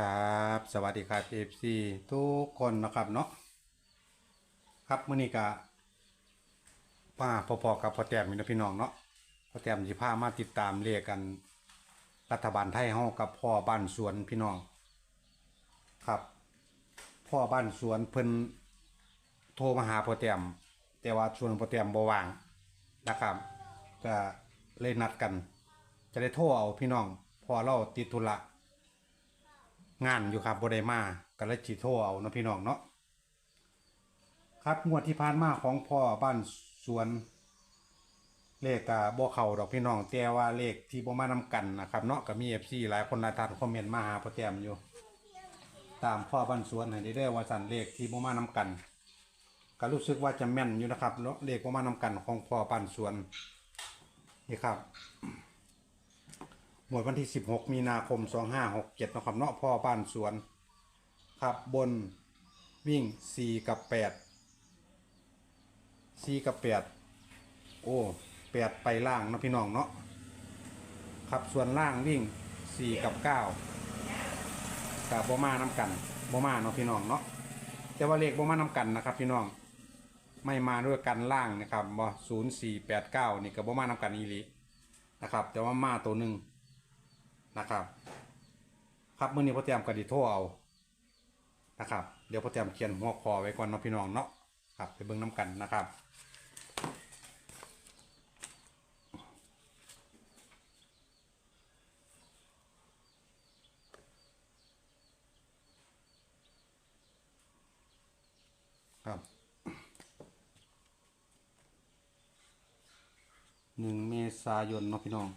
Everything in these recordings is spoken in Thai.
ครับสวัสดีครับ FC ทุกคนนะครับเนาะครับมื้อนี้ก็ป้าพอๆกับพ่อแต้มนี่นะพี่น้องเนาะพ่อแต้มสิพามาติดตามเรียกกันรัฐบาลไทยเฮากับพ่อบ้านสวนพี่น้อง ครับ พ่อบ้านสวนเพิ่นโทรมาหาพ่อแต้มแต่ว่าชวนพ่อแต้มบ่ว่างนะครับก็เลยนัดกัน จะได้โทรเอาพี่น้องพอเราติดธุระ งานอยู่ครับบไดมากันเลยจีโทรเอาเนาะพี่น้องเนาะครับงวดที่ผ่านมาของพ่อบ้านสวนเลขกับบ่เข้าดอกพี่น้องแต่ว่าเลขที่บ่มานำกันนะครับเนาะก็มี FC หลายคนหลายท่านคอมเมนต์มาหาพ่อแตมอยู่ ตามพ่อบ้านสวนให้ได้เด้อว่าสันเลขที่บ่มานำกันก็รู้สึกว่าจะแม่นอยู่นะครับเนาะเลขบ่มานำกันของพ่อบ้านสวนนี่ครับ หมวดวันที่ 16 มีนาคม 2567นะครับเนาะพ่อบ้านสวน ครับบนวิ่ง 4 กับ 8 4 กับ 8 โอ้ 8 ไปล่างนะพี่น้องเนาะครับส่วนล่างวิ่ง 4 กับ 9กับบมาน้ำกันบมาเนาะพี่น้องเนาะแต่ว่าเลขบมาน้ำกันนะครับพี่น้องไม่มาด้วยกันล่างนะครับบ่0489นี่ก็บ่มาน้ำกันอีลีนะครับ แต่ว่ามาตัวหนึ่ง นะครับ ครับมื่อนี้พ่อเตรียมกระดิโทรเอานะครับ เดี๋ยวพ่อเตรียมเขียนหัวคอไว้ก่อนเนาะพี่น้องเนาะครับไปเบิ่งน้ำกันนะครับครับหนึ่งเมษายนเนาะพี่น้อง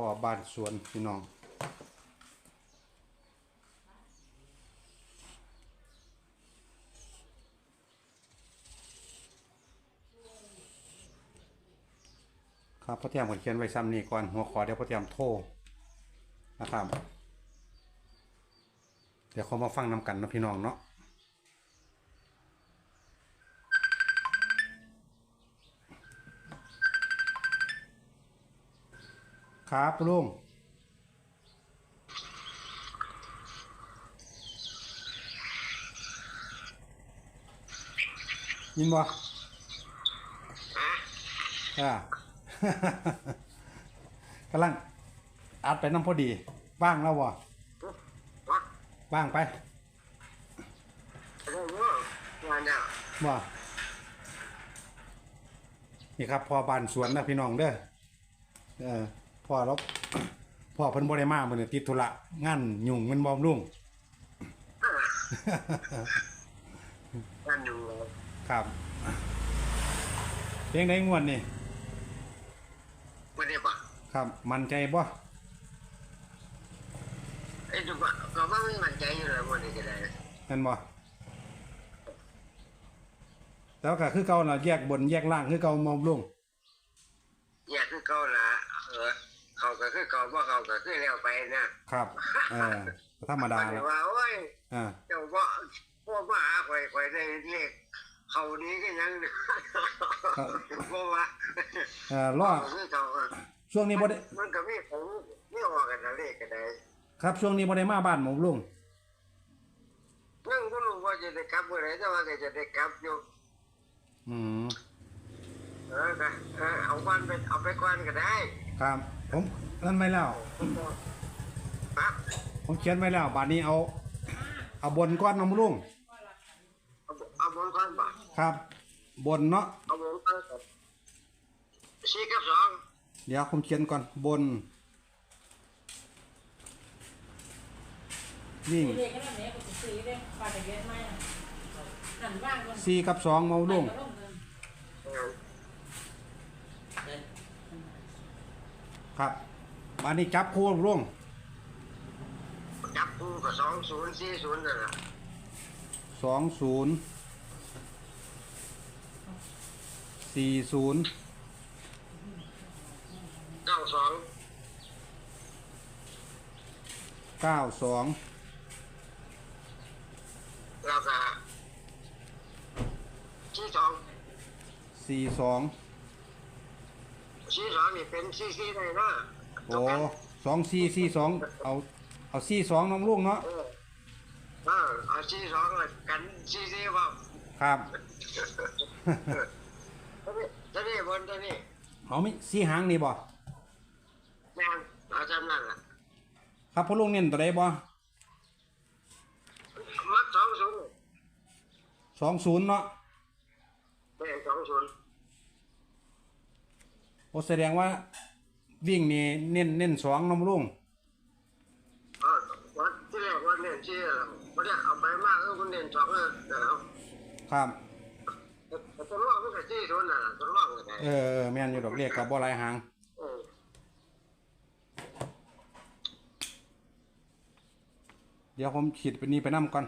พ่อบ้านสวนพี่น้องครับพ่อเทียมผมเขียนไว้ซ้ำนี่ก่อนหัวขอเดี๋ยวพ่อเทียมโทรนะครับ เดี๋ยวเขามาฟังนำกันนะพี่น้องเนาะ ครับลุงยินบ่อ่ากำลังอัดไปน้ำพอดีว่างแล้วบ่วะว่างไปเรื่องว่านเนี่ยบ่นี่ครับพอบานสวนนะพี่น้องเด้อเออ พ่อเราพ่อเพิ่นบ่ได้มามื้อนี้ติดธุระงานยุ่งแมันบ่ลุงงานอยู่ครับเพลงไหนงวดนี่ไม่ได้ปะครับ มั่นใจบ่ไอ้จุกก็ว่ามันมั่นใจอยู่เลยวันนี้ก็ได้แม่นบ่แล้วก็คือเก่าน่ะแยกบนแยกล่างคือเก่าบ่ลุงอยากคือเก่าละเออ เขาก็คือเก่าว่าเขาก็คือแล้วไปนะครับเออธรรมดามันแล้วว่าโอ้ยอ่าเจ้าว่าพวกมาหาข่อยข่อยได้เลขเขานี้ก็ยังเพราะว่าเอ่อรอเขาคือเขาช่วงนี้บ่ได้มันก็มีของมีออกกันนะเลขก็ได้ครับช่วงนี้บ่ได้มาบ้านหมลุงนั่งก็รู้ว่าจะได้กลับเมื่อไหร่แต่ว่าก็จะได้กลับอยู่อืมเออก็เออเอาวันไปเอาไปก่อนก็ได้ ครับ ผมนั่นไว้แล้วครับผมเขียนไว้แล้วบาดนี้เอา เอาบนก้อนน้ำลุงเอาเอาบนก่อนป่ะครับ บนเนาะเอาบนก่อนครับสี่กับสองเดี๋ยวผมเขียนก่อนบน วิ่งเด็กก็นั่นแหละกูซื้อเด้ปลาตะเกียบมาหันว่างก่อนสี่กับสองเมาลุงเออ ครับอันนี้จับคู่ลุงจับคู่กับสองศูนย์สี่ศูนย์นั่นแหละสองศูนย์สี่ศูนย์เก้าสองเก้าสองแล้วก็สี่สองสี่สอง สี่สองนี่เป็นสี่สี่ได้นะโอ้สองสี่สี่สองเอาเอาสี่สองน้องลุงเนาะเออเออเอาสี่สองเลยกันสี่สี่ว่าครับตัวนี้บนตัวนี้เอามิสี่หางนี่บ่แม่งเอาจำนั่นแหละครับพ่อลุงเน้นตัวใดบ่มัดสองศูนย์สองศูนย์เนาะแม่งสองศูนย์โอ้แสดงว่าวิ่งนี่เน้นเน้นสองน้องลุงเออวันที่แรกวันเน้นที่วันนี้เอาไปมากเออวันเน้นสองเออเดี๋ยวครับตัวล่องมันก็สี่ศูนย์น่ะตัวล่องก็ได้เออเออแม่นอยู่ดอกเรียกกับบ่หลายหางเออเดี๋ยวผมขีดไปนี่ไปนํก่อน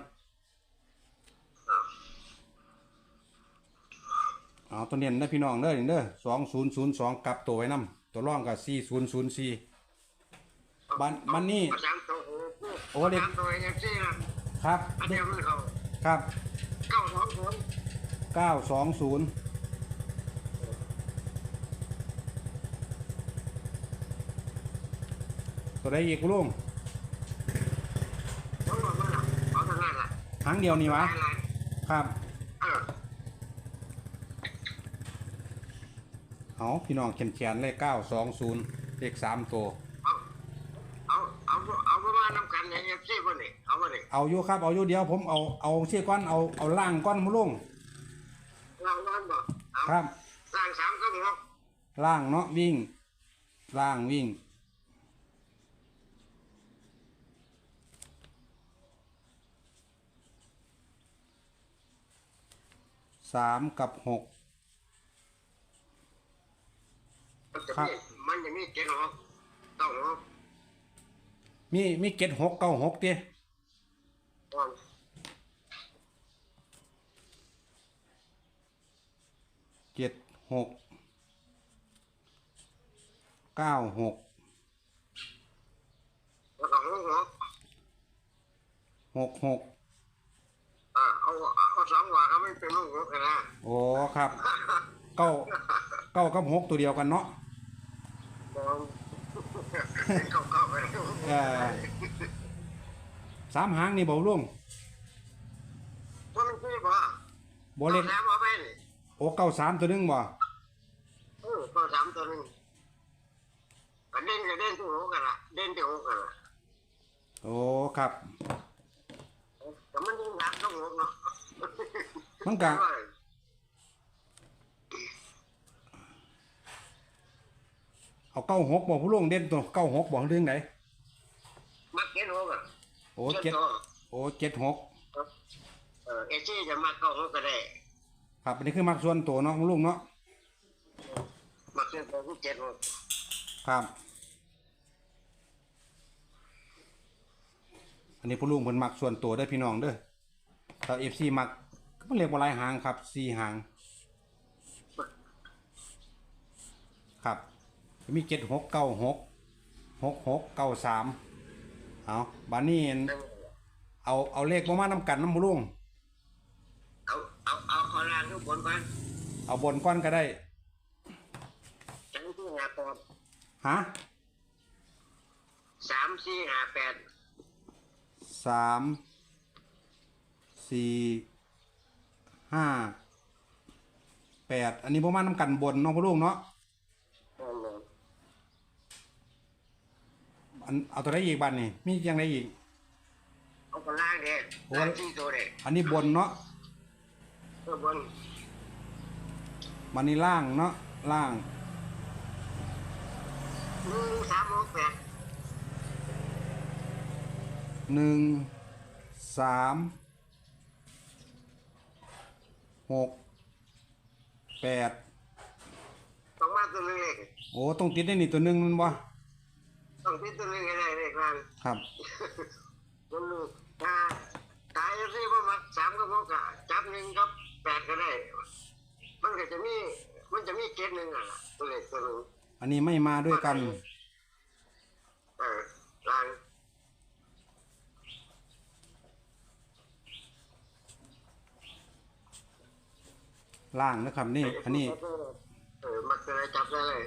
เอาตัวเน้นนะพี่น้องเด้อนี่เด้อสองศูนย์ศูนย์สองกลับตัวไว้นํตัวร่องกับสี่ศูนย์ศูนย์สี่บ้านบ้านนี่เอาสามตัวโอ้โหโอ้เด็กสามตัวเอฟซีนะครับอันเดียวมันเขาครับเก้าสองศูนย์เก้าสองศูนย์ตัวใดอีกลุงทั้งหมดมันละเอาทั้งนั้นละหางเดียวนี่วะอะไรครับ เออ เอาพี่น้องเขียนเขียนเลขเก้าสองศูนย์เลขสามตัว เอาเอาเอาเอาประมาณน้ำกันในเอฟซีคนนี้เอาคนนี้เอาอยู่ครับเอาอยู่เดียวผมเอาเอาเชี่ยก้อนเอาเอาล่างก้อนมุลุงเราล้านบอกเอาครับ สร้างสามก็บอกล่างเนาะวิ่ง ล่างวิ่ง สามกับหก มันจะครัมีบมันจะมีเจ็ดหกเก้าหกมีมีเจ็ดหกเก้าหกเตี้ยก่อนเจ็ดหกเก้าหกแล้วก็หกหกหกหกอ่าเอาเอาสองว่าเขาไม่เป็นลูกหกกันนะโอ้ครับเก้าเก้ากับหกตัวเดียวกันเนาะมองเข้าเข้าไปเออสามหางนี่บอกลุงเพราะมันคือบ่บอเล่นอาแถมเอาไปนี่โอ้เก้าสามตัวหนึงบ่เออก็สามตัวหนึงก็เด่นก็เด่นที่หกกันละเด่นที่หกกันละโอ้ครับแต่มันยิ่งหนักต้องหกเนาะมันกะ เอาเก้าหกบอกผู้ลุงเด่นตัวเก้าหกบอกเรื่องไหนมักเก็ตหกอะโอ้เจ็ดตัวโอ้เจ็ดหกเออเอซี่จะมักเก้าหกก็ได้ ครับอันนี้คือมักส่วนตัวเนาะผู้ลุงเนาะมักเส้นตัวคือเจ็ดหกครับ อันนี้ผู้ลุงเพิ่นมักส่วนตัวเด้อพี่น้องเด้อถ้าเอฟซีมักก็มันเรียกว่าหลายหางครับสี่หาง ครับ มีเจ็ดหกเก้าหกหกหกเก้าสามเอาบานนี้เอาเอาเลขมามาน้ำกันน้ำผู้ลุงเอาเอาเอาเอาล่างทุกคนก่อนเอาบนก้อนก็ได้จังที่หาแปดฮะสามสี่หาแปดสามสี่ห้าแปดอันนี้ประมาณน้ำกันบนเน้องพ่อลุงเนาะ เออเลย อันเอาตัวได้อีกบันนี่มียังไงอีก เอาคนล่างเด็ดโอ้ ล่างที่ตัวเด็ดอันนี้บนเนาะเออบนบันนี้ล่างเนาะล่างหนึ่งสามหกแปดหนึ่งสามหกแปดต้องมาตัวเลขโอ้ต้องติดได้นี่ตัวหนึ่งมันบ่ ต้องติดตัวเลขให้ได้เลขล่าง ครับ มันรู้ถ้าตายที่ว่ามาสามกับหกอะจับหนึ่งกับแปดก็ได้ มันก็จะมี มันจะมีเกณฑ์หนึ่งอะตัวเลขตัวหนึงอันนี้ไม่มาด้วยกัน เออล่างล่างนะครับนี่ อันนี้ เออมักจะได้จับได้เลย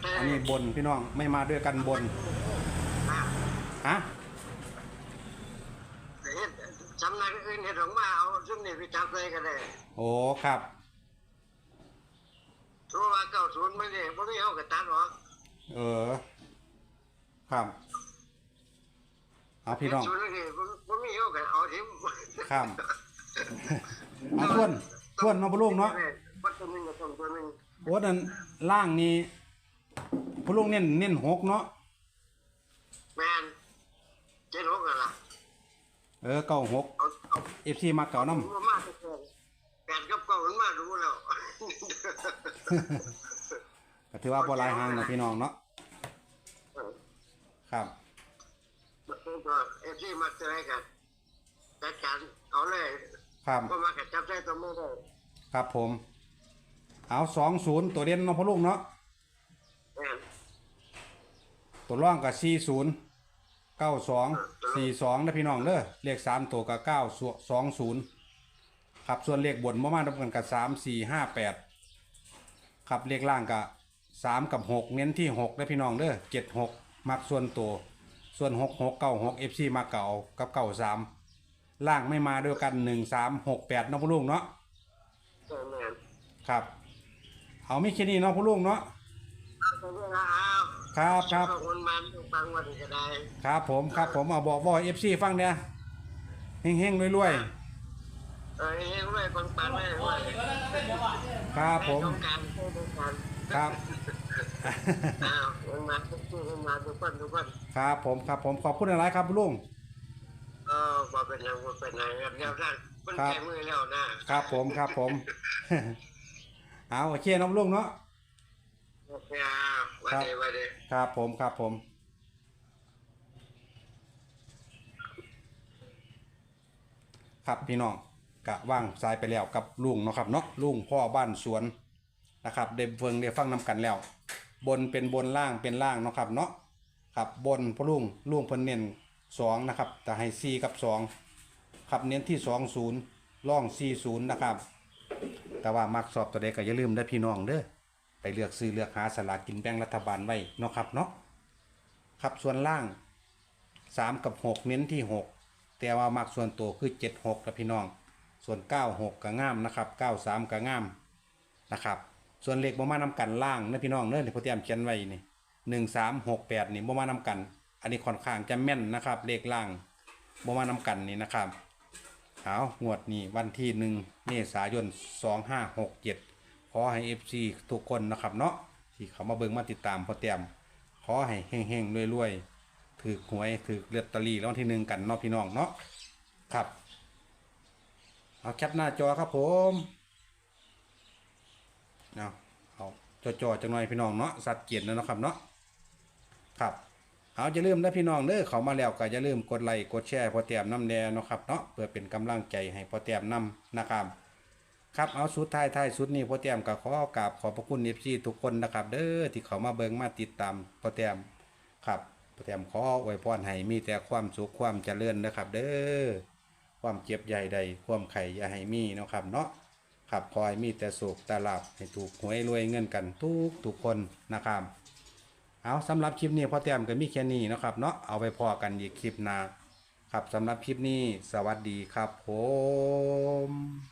เอาไปจับได้อันนี้บนพี่น้องไม่มาด้วยกันบนอะฮะเฮ็ดสำนักอื่นเฮ็ดออกมาเอาซุ่มนี่ไปจับได้ก็ได้โอ้ครับเพราะว่าเก้าศูนย์ไม่ได้บ่มีเอากระตัดหรอกเออ ครับเอาพี่น้องศูนย์นี่บ่บ่มีเอากระเอาทิ่มครับเอาทวนทวนเนาะพะลุงเนาะวัดตัวหนึงกับตัวหนึงโอ้นั่นล่างนี่ พะลุงเน้นเน้นหกเนาะแม่นเจ็ดหกนั่นล่ะเออเก้าหกเอาเอาเอฟซีมาเก่าน้มันมาทุกคนแปดกับเก้ามันมาดูแล้วำก็ถือว่าบ่หลายหางนะพี่น้องเนาะครับมันก็เอฟซีมาเจอกันจัดการเอาเลยครับก็มากับจับได้ตัวมือได้ครับผม เอาสองศูนย์ตัวเด่นเนาะพะลุงเนาะแม่น ตัวร่องกับสี่ศูนย์เก้าสองสี่สองนะพี่น้องเด้อเลขสามตัวกับเก้าสองศูนย์ครับส่วนเลขบนมามาดกันกับสามสี่ห้าแปดครับเลขล่างกับสามกับหกเน้นที่หกนะพี่น้องเด้อเจ็ดหกมักส่วนตัวส่วนหกหกเก้าหกเอฟซีมาเก่ากับเก้าสามล่างไม่มาด้วยกันหนึ่งสามหกแปดเนาะพ่อลุงเนาะเออแม่นครับ เอาไม่แค่นี้เนาะพ่อลุงเนาะ เอาตัวนี้นะเอาครับครับขอบคุณมันฟังวันก็ได้ครับผมครับผมเอาบอกบอกเอฟซีฟังเนี่ยเฮงๆรวยเออเฮ้ยด้วยปังปังเลยด้วยๆครับผมต้องการต้องการครับอ้าวมันมาทุกที่มันมาทุกคนทุกคนครับผมครับผมขอบคุณอะไรครับลุงเออบอกเป็นยังบ่เป็นยังครับเดี๋ยวท่านมันครับแก้มือแล้วนะครับผมครับผมเอาโอเคน้องลุงเนาะ โอเคอ่าวันนี้วันนี้ครับผมครับผม ครับพี่น้องกะว่างสายไปแล้วกับลุงเนาะครับเนาะลุงพ่อบ้านสวนนะครับเดเฟิงเดฟังนำกันแล้ว บนเป็นบนล่างเป็นล่างเนาะครับเนาะครับบนพ่อลุงลุงเพิ่นเน้นสองนะครับแต่ให้สี่กับสองครับเน้นที่สองศูนย์ล่องสี่ศูนย์นะครับ แต่ว่ามักสอบตัวใดก็อย่าลืมเด้อพี่น้องเด้อ ไปเลือกซื้อเลือกหาสลากกินแบ่งรัฐบาลไว้เนาะครับเนาะครับส่วนล่างสามกับหกเน้นที่หกแต่ว่ามักส่วนตัวคือเจ็ดหกนะพี่น้อง ส่วนเก้าหกก็งามนะครับเก้าสามก็งามนะครับ ส่วนเลขบ่มานำกันล่างนะพี่น้องเด้อที่พ่อเตรียมเขียนไว้นี่หนึ่งสามหกแปดนี่บ่มานำกัน อันนี้ค่อนข้างจะแม่นนะครับ เลขล่างบ่มานำกันนี่นะครับเอางวดนี้วันที่หนึ่งเมษายน2567 ขอให้ FC ทุกคนนะครับเนาะที่เขามาเบิ่งมาติดตามพอเตรียมขอให้เฮงๆรวยๆถือหวยถือเลือตเตอรี่รางวัลที่หนึ่งกันเนาะพี่น้องเนาะครับเอาแคปหน้าจอครับผมเอาเอาจอๆจังหน่อยพี่น้องเนาะสัดเกียรตินะเนาะครับเนาะครับเอาอย่าลืมนะพี่น้องเด้อเขามาแล้วก็อย่าลืมกดไลค์กดแชร์พอแต้มน้ำแดงเนาะครับเนาะเพื่อเป็นกำลังใจให้พอแต้มน้ำนะครับ ครับเอาสุดท้ายท้ายสุดนี้พ่อแต้มก็ขอกราบขอบพระคุณเอฟซีทุกคนนะครับ เด้อที่เขามาเบิ่งมาติดตามพ่อแต้มครับพ่อแต้มขออวยพรให้มีแต่ความสุขความเจริญนะครับ เด้อความเจ็บใหญ่ใดความไข่อย่าให้มีเนาะครับเนาะครับคอยมีแต่สุขแต่ลาบให้ถูกหวยรวยเงินกันทุกทุกคนนะครับเอาสำหรับคลิปนี้พ่อแต้มก็มีแค่นี้นะครับเนาะเอาไปพอกันอีกคลิปหน้าครับสำหรับคลิปนี้สวัสดีครับผม